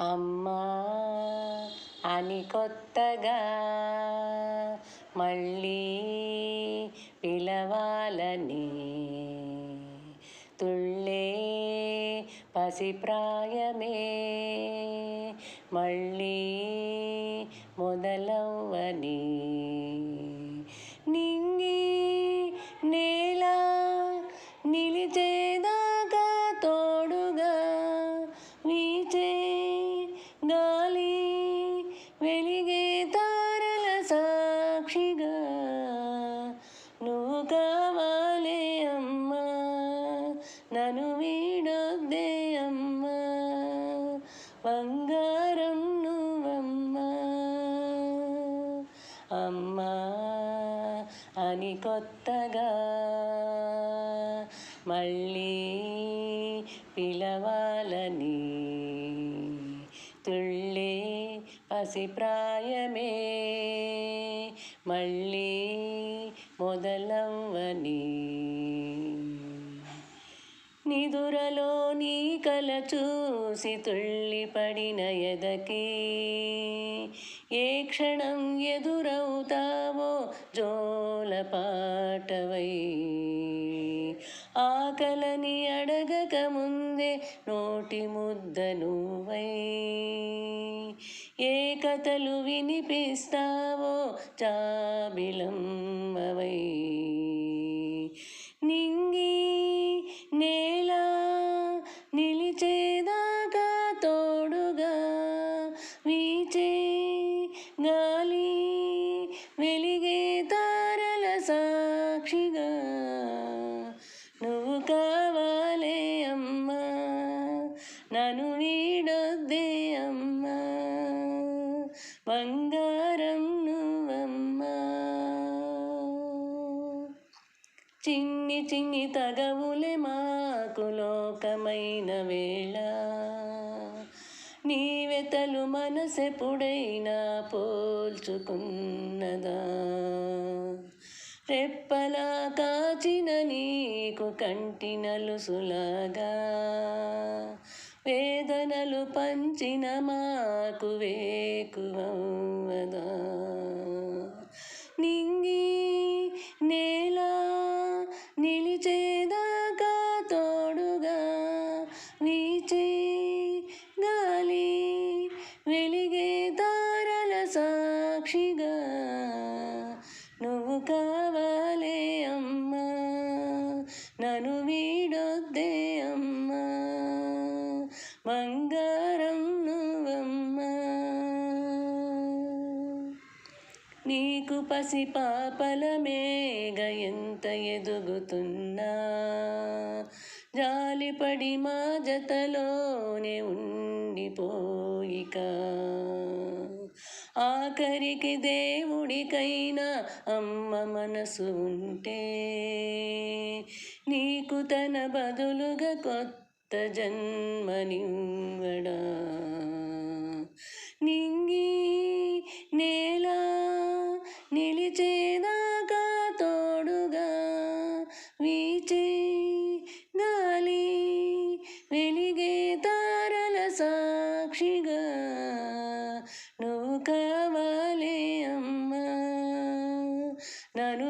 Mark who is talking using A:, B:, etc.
A: అమ్మా అని కొత్తగా మళ్ళీ పిలవాలని. తుళ్ళే పసిప్రాయమే మళ్ళీ మొదలవ్వని. బంగారం నువ్వమ్మా అమ్మా అని కొత్తగా మళ్ళీ పిలవాలని తుళ్ళే పసిప్రాయమే. మళ్ళీ మొదలవ్వని నిదురలో నీ కల చూసి తుళ్ళిపడిన ఎదకి. ఏ క్షణం ఎదురవుతావో జోలపాటవై ఆకలని అడగక ముందే నోటి ముద్ద నువ్వై. ఏ కథలు వినిపిస్తావో చాబిలం అవై సాక్షిగా నువ్వు కావాలే అమ్మా. నన్ను వీడొద్దే అమ్మా. బంగారం నువ్వమ్మా. చిన్ని చిన్ని తగవులే మాకు లోకమైన వేళ. నీవెతలు మనసెప్పుడైనా పోల్చుకున్నదా? రెప్పలా కాచిన నీకు కంటి నలుసులాగా. వేదనలు పంచిన మాకు వేకువదా నింగి నేల నిలిచేదాకా తోడుగా వీచే గాలి వెలి నీకు పసి పాపల మేఘ ఎంత ఎదుగుతున్నా. జాలిపడి మా జతలోనే ఉండిపోయిక. ఆఖరికి దేవుడికైనా అమ్మ మనసు ఉంటే నీకు తన బదులుగా కొత్త జన్మనివ్వడా? కావాలే అమ్మా నాను